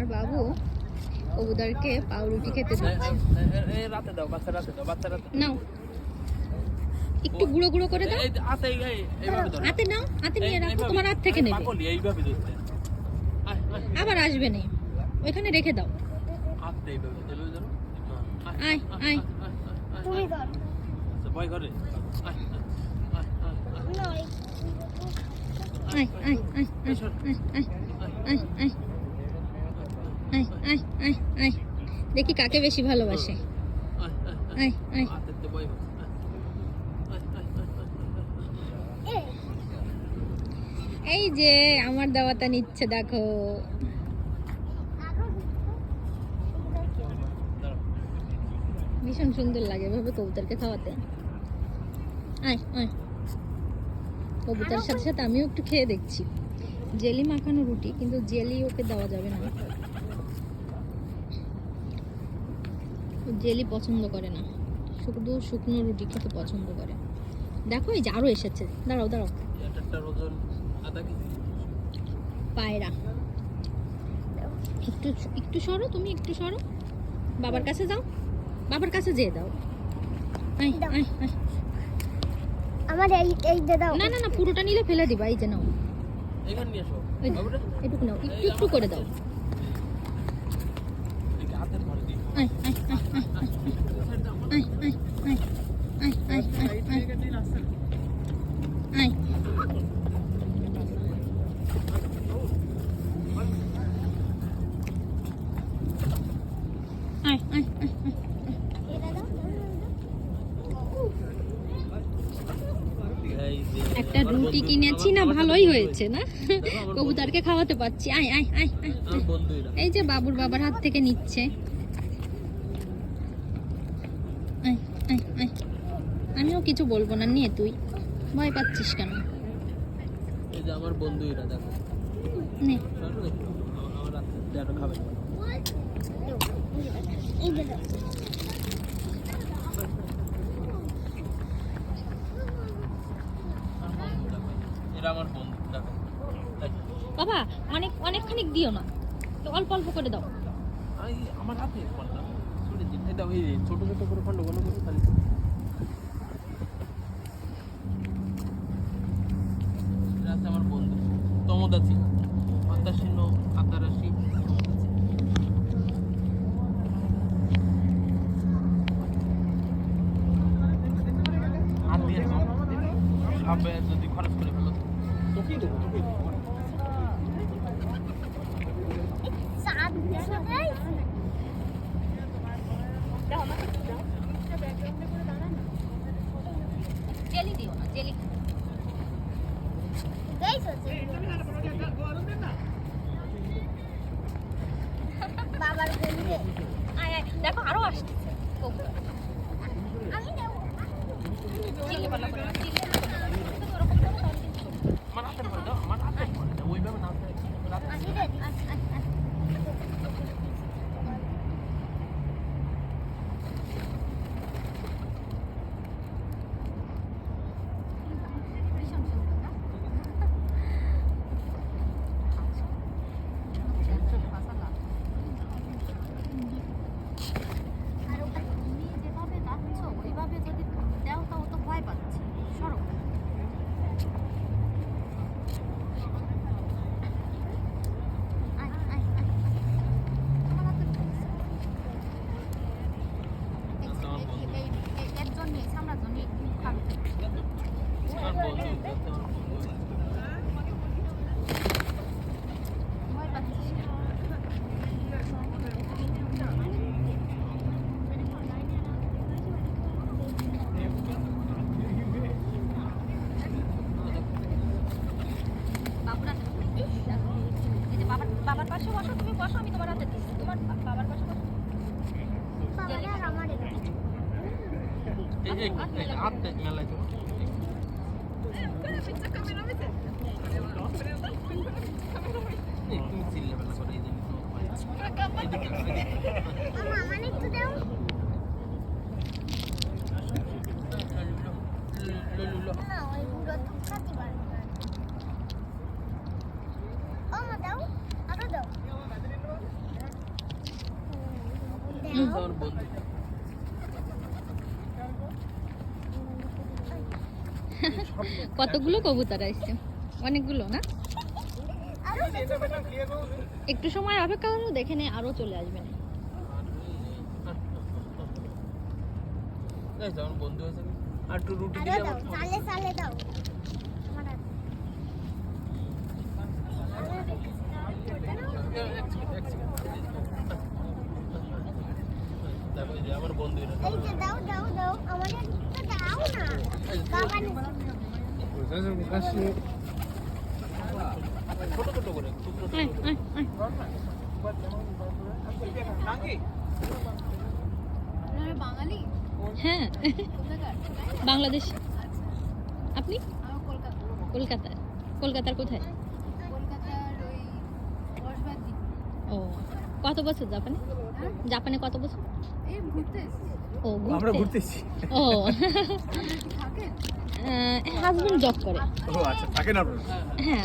আমার বাবু কবুতরকে পাউরুটি খেতে রাতে দাও বাচ্চা রাতে দাও বাচ্চা রাতে নাও। একটু গুঁড়ো গুঁড়ো করে দাও। হাতে এইভাবে ধরো। হাতে নাও হাতে নিয়ে রাখো তোমার হাত থেকে নেবে। পাগলি, এইভাবে ধরতে আয়, আয়, আবার আসবে না। ওইখানে রেখে দাও। ধরো। আয়, আয়, আয়। আয়, আয়, তুমি ধর আচ্ছা, ভয় করে। আয়, আয়, আয়, আয়, আয়। নয় আয় আয় আয়। দেখি কাকে বেশি ভালোবাসে। এই যে আমার দাওয়াটা নিচ্ছে দেখো। ভীষণ সুন্দর লাগে এভাবে কবুতরকে খাওয়াতে। আয় আয়। কবুতরের সাথে সাথে আমিও একটু খেয়ে দেখছি। জেলি মাখানো রুটি কিন্তু জেলি ওকে দেওয়া যাবে না ও জেলি পছন্দ করে না। শুধু শুকনো রুটি খেতে পছন্দ করে। দেখো এই যে আরও এসেছে। দাঁড়াও দাঁড়াও। এটারটার ওজন আধা কেজি। পায়রা। একটু একটু সরো তুমি একটু সরো। বাবার কাছে যাও। বাবার কাছে যেয়ে দাও। আয়, দাও। আয়, আয়। আমার এই এই দে দাও। না না না পুরোটা নিলে ফেলে দিবা এই যে নাও। এটুকু নাও। একটু একটু করে দাও। আয় আয় একটা রুটি কিনেছি না ভালোই হয়েছে না? কবুতরকে খাওয়াতে পারছি। আয় আয় আয়। এই যে বাবুর বাবার হাত থেকে নিচ্ছে। আয়, আয়, আয়। আমিও কিছু বলব না নিয়ে তুই। ভয় পাচ্ছিস কেন? এই যে আমার বন্ধু এরা দেখো। নে। আমার- আমার রাতে খাবে। বাবা অনেক অনেকখানি দিও না। তো অল্প অল্প করে দাও। আমার হাতে দাও এই আছে আমার বন্ধু। তমদাসী। হত্যাশীর্ণ আত্মারাশি ভাববে যদি খরচ করে ফেলো। তোকেই দেবো তোকেই দেবো। জেলি দিও না জেলি দেখো আরও আসছে আমি নেব। চিলি বালা চিলি বাবার পাশে বসো তুমি বসো আমি তোমার হাতে দিচ্ছি তোমার বাবার পাশে বসো এই এই এই মেলায় তো তুমি চিল্লা বেলা করে এই জন্য এদিকে এদিকে আমা মানে একটু দাও না ওই বুড়ো তো খাতে পারবে না ও মা দাও আরও দাও হুম। আমার বন্ধু কতগুলো কবুতর আসছে? অনেকগুলো না? একটু সময় অপেক্ষা করো দেখে নে আরও চলে আসবে না বন্ধু আছে আর একটু রুটি দিলে দাও আমার চালে চালে দাও আমার হাতে। এক সেকেন্ড, এক সেকেন্ড। দাও দাও দাও আমাদের তো দাও না। ছোট ছোট করে। বাঙালি হ্যাঁ। বাংলাদেশ। আপনি? কলকাতার। কলকাতার কোথায়? কলকাতার ওই ও। কত বছর জাপানে? জাপানে কত বছর? ও আমরা ঘুরতে ঘুরতেছি ও। হাজবেন্ড জব করে। ও আচ্ছা থাকেন আপনারা? হ্যাঁ।